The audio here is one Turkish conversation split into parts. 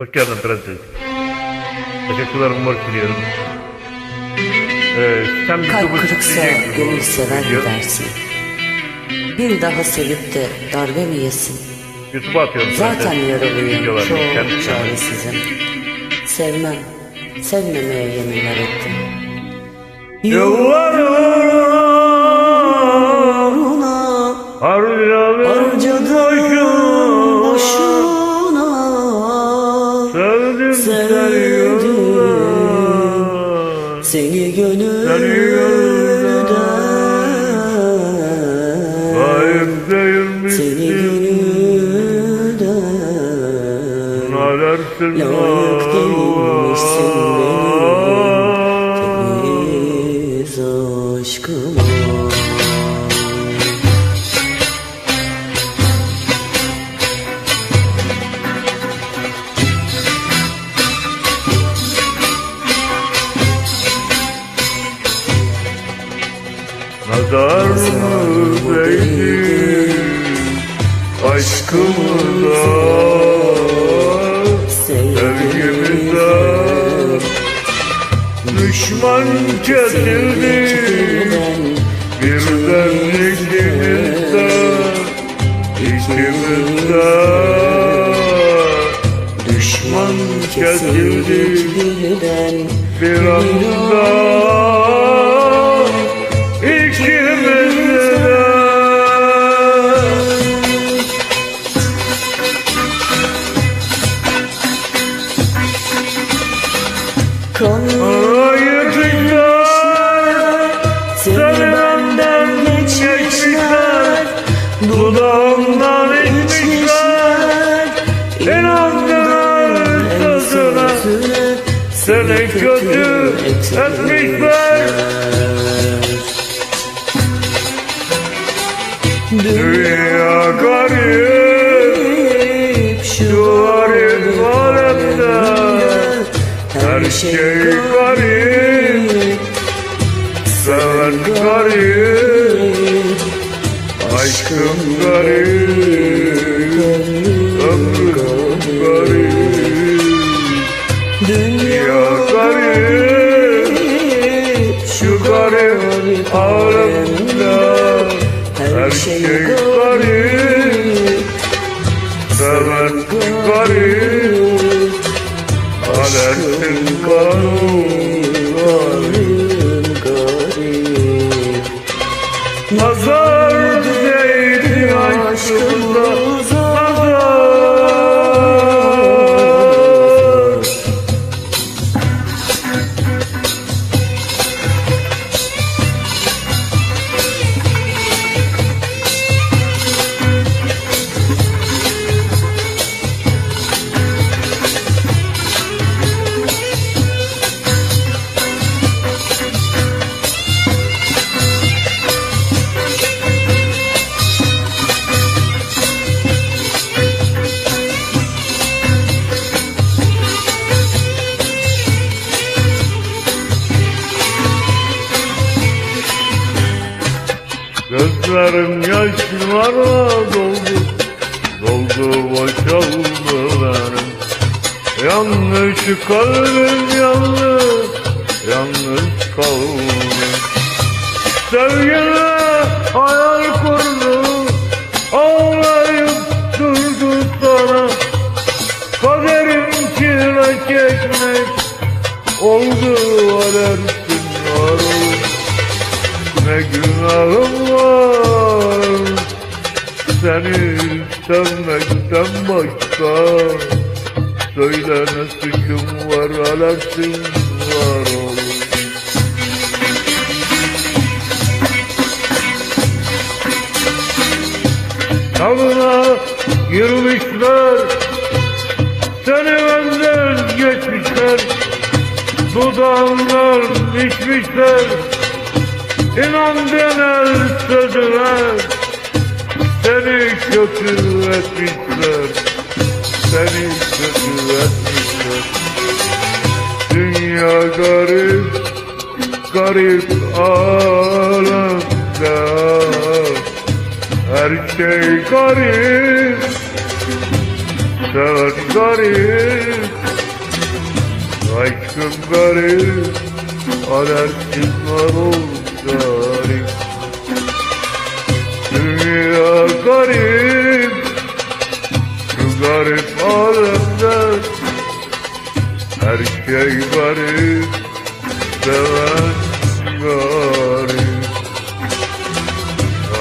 Hoş geldin prenses. Teşekkürler umar diliyorum. Ee, sen bir Kalp kırıksa gönül sever daha sevip de darbe mi yesin? YouTube'a atıyorum Zaten prenses. yaralıyım, çok kendi- çaresizim. Sevmem, sevmemeye yeminler ettim. Yıllarına Seni gönülden Seni gönülden Layık değilmişsin Nazar mı değdi? Aşkımıza Sevgimize. Düşman kesildi birden ikimizde İkimizde Düşman kesildi bir anda Kan Ayıklar seni seni benden benden geçmişler Dudağımdan içmişler İnandın sözüne. Seni kötü etmişler Dünya garip şey garip Seven garip Aşkım garip Ömrüm garip. Dünya garip Şu garip alemde Her şey garip. Seven garip garip Oh. Gözlerim yaşlarla doldu Doldu boşaldı benim Yanlış kalbim yanlış Yanlış kalbim. Sevgine hayal kurdu Ağlayıp durdu sana Kaderim çile çekmek Oldu alersin var ne günahım var? Seni sevmekten başka. Söyle ne suçum var alersin var oğlum Yalına girmişler Seni benden geçmişler. Dudağımdan içmişler İnandın el sözüne Seni kötü etmişler. Seni kötü etmişler. Dünya garip Garip alemde Her şey garip seven garip. Aşkım garip Alerjim var ol garip. Dünya garip. Şu garip alemde Her şey garip. Seven garip.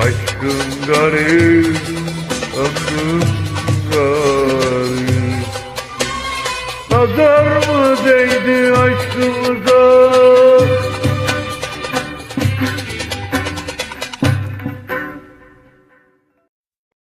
Aşkın garip. Ömrüm garip. Nazar mı değdi aşkımıza